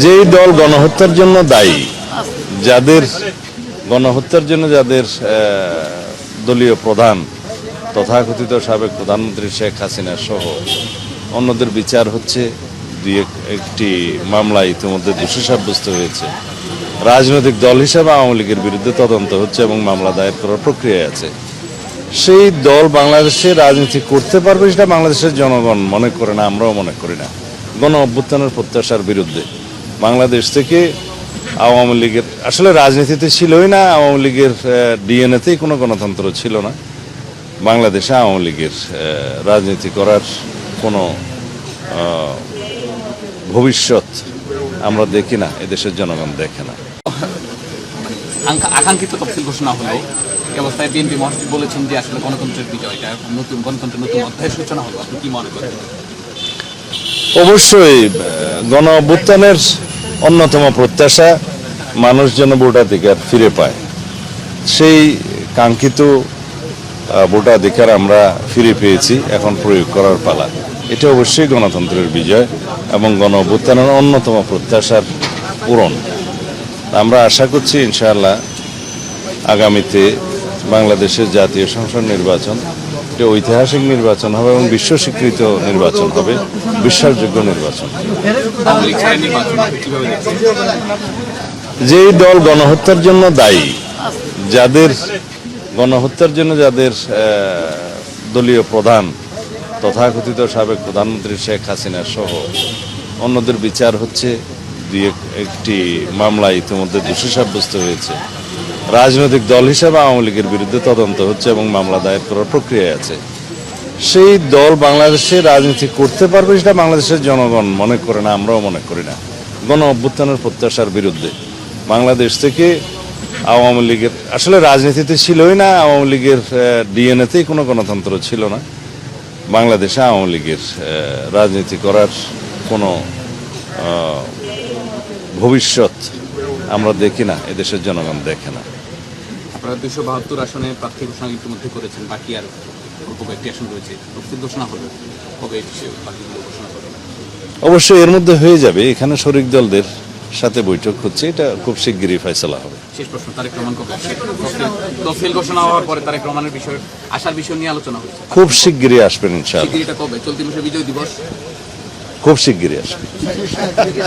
যেই দল গণহত্যার জন্য দায়ী, যাদের গণহত্যার জন্য যাদের দলীয় প্রধান তথাকথিত সাবেক প্রধানমন্ত্রী শেখ হাসিনা সহ অন্যদের বিচার হচ্ছে, দুই এক- একটি মামলায় ইতিমধ্যে দোষী সাব্যস্ত হয়েছে। রাজনৈতিক দল হিসাবে আওয়ামী লীগের বিরুদ্ধে তদন্ত হচ্ছে এবং মামলা দায়ের করার প্রক্রিয়া আছে। সেই দল বাংলাদেশে রাজনীতি করতে পারবে সেটা বাংলাদেশের জনগণ মনে করে না, আমরাও মনে করি না। গণ অভ্যুত্থানের প্রত্যাশার বিরুদ্ধে। বাংলাদেশ থেকে আওয়ামী লীগের আসলে রাজনীতিতে ছিলই না আওয়ামী লীগের ডিএনএতেই কোনো গণতন্ত্র ছিল না। বাংলাদেশে আওয়ামী লীগের রাজনীতি করার কোনো ভবিষ্যৎ আমরা দেখি না এদেশের জনগণ দেখে না। আকাঙ্ক্ষিত তফসিল ঘোষণা হলো অবস্থায় বিএনপি মহাসচিব বলেছেন যে আসলে গণতন্ত্রের বিজয় এটা নতুন গণতন্ত্রের নতুন অধ্যায়ের সূচনা হলো। আপনি কি মনে করেন? অবশ্যই গণ অভ্যুত্থানের অন্যতম প্রত্যাশা মানুষ যেন ভোটাধিকার ফিরে পায়। সেই কাঙ্ক্ষিত ভোটাধিকার আমরা ফিরে পেয়েছি, এখন প্রয়োগ করার পালা। এটা অবশ্যই গণতন্ত্রের বিজয় এবং গণ অভ্যুত্থানের অন্যতম প্রত্যাশার পূরণ। আমরা আশা করছি ইনশাআল্লাহ আগামীতে বাংলাদেশের জাতীয় সংসদ নির্বাচন এটা ঐতিহাসিক নির্বাচন হবে এবং বিশ্ব স্বীকৃত নির্বাচন হবে, বিশ্বাসযোগ্য নির্বাচন। যেই দল গণহত্যার জন্য দায়ী, যাদের গণহত্যার জন্য যাদের দলীয় প্রধান তথাকথিত সাবেক প্রধানমন্ত্রী শেখ হাসিনা সহ অন্যদের বিচার হচ্ছে, দুই একটি মামলায় ইতিমধ্যে দোষী সাব্যস্ত হয়েছে। রাজনৈতিক দল হিসাবে আওয়ামী লীগের বিরুদ্ধে তদন্ত হচ্ছে এবং মামলা দায়ের করার প্রক্রিয়া আছে। সেই দল বাংলাদেশে রাজনীতি করতে পারবে সেটা বাংলাদেশের জনগণ মনে করে না, আমরাও মনে করি না। গণ অভ্যুত্থানের প্রত্যাশার বিরুদ্ধে। বাংলাদেশ থেকে আওয়ামী লীগের আসলে রাজনীতিতে ছিলই না, আওয়ামী লীগের ডিএনএতেই কোনো গণতন্ত্র ছিল না। বাংলাদেশে আওয়ামী লীগের রাজনীতি করার কোনো ভবিষ্যৎ আমরা দেখি না এদেশের জনগণ দেখে না। আপনারা দুশো বাহাত্তর আসনে প্রার্থী ঘোষণা ইতিমধ্যে করেছেন বাকি আর অল্প কয়েকটি আসন রয়েছে। ঘোষণা হলো কবে বাকিগুলো ঘোষণা অবশ্যই এর মধ্যে হয়ে যাবে এখানে শরিক দলদের সাথে বৈঠক হচ্ছে এটা খুব শিগগিরই ফয়সলা হবে। শেষ প্রশ্ন তারেক রহমান আসবে? তফসিল- তফসিল ঘোষণা হওয়ার পরে তারেক রহমানের বিষয় আসার বিষয় নিয়ে আলোচনা হচ্ছে। খুব শিগগিরই আসবেন ইনশাআল্লাহ। শিগগিরই এটা কবে? চলতি মাসে বিজয় দিবস? খুব শিগগিরই আসবেন